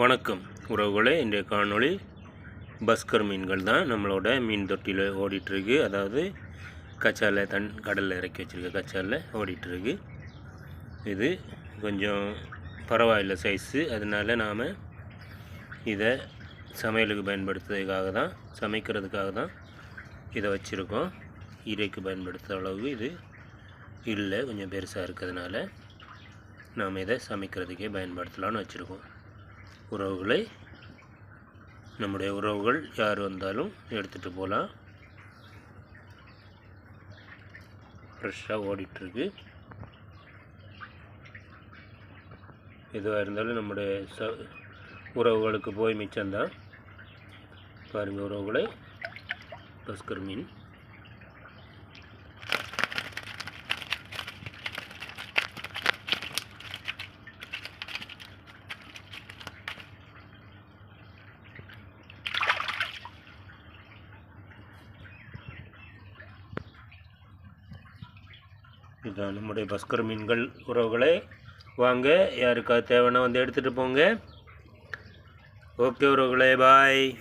வணக்கம் உறவுகளே. இன்றைய காணொளி பஸ்கர் மீன்கள் தான். நம்மளோட மீன் தொட்டியில் ஓடிட்டுருக்கு. அதாவது கச்சால தன் கடலில் இறக்கி வச்சுருக்க கச்சாலில் ஓடிட்டுருக்கு. இது கொஞ்சம் பரவாயில்ல சைஸு அதனால நாம் இதை சமையலுக்கு பயன்படுத்துறதுக்காக தான் சமைக்கிறதுக்காக தான் இதை வச்சுருக்கோம். இறைக்கு பயன்படுத்துகிற அளவு இது இல்லை. கொஞ்சம் பெருசாக இருக்கிறதுனால நாம் இதை சமைக்கிறதுக்கே பயன்படுத்தலாம்னு வச்சுருக்கோம். உறவுகளை நம்முடைய உறவுகள் யார் வந்தாலும் எடுத்துகிட்டு போகலாம் ஃப்ரெஷ்ஷாக ஓடிட்டுருக்கு. எதுவாக இருந்தாலும் நம்முடைய ச உறவுகளுக்கு போய் மிச்சம்தான். பாருங்கள் உறவுகளை. பஸ்கர் மீன். இதுதான் நம்முடைய பஸ்கர் மீன்கள் உறவுகளை வாங்க யாருக்காவது தேவைன்னா வந்து எடுத்துகிட்டு போங்க. ஓகே உறவுகளே பாய்.